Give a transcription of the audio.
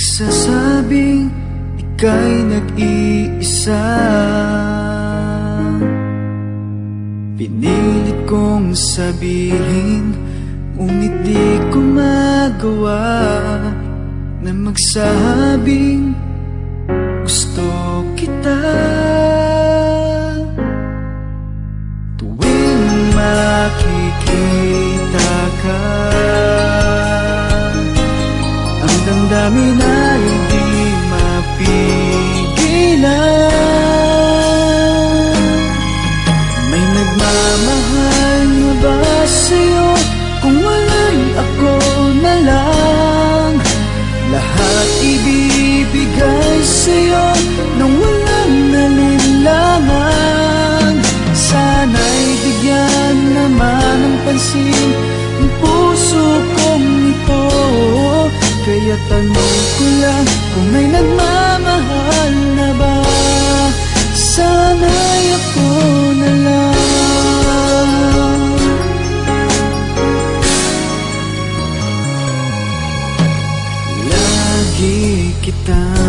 Nagsasabing ika'y nag-iisa. Pinilit kong sabihin Ngunit di ko magawa Na magsabing gusto kita. Damdamin ay di mapigilan. May nagmamahal na ba sa'yo? Kung wala'y ako na lang Lahat ibibigay sa'yo Nang walang nalinlangan Sana'y bigyan naman ng pansin Kaya tanong ko lang kung may nagmamahal na ba? Sana'y ako na lang. Lagi kita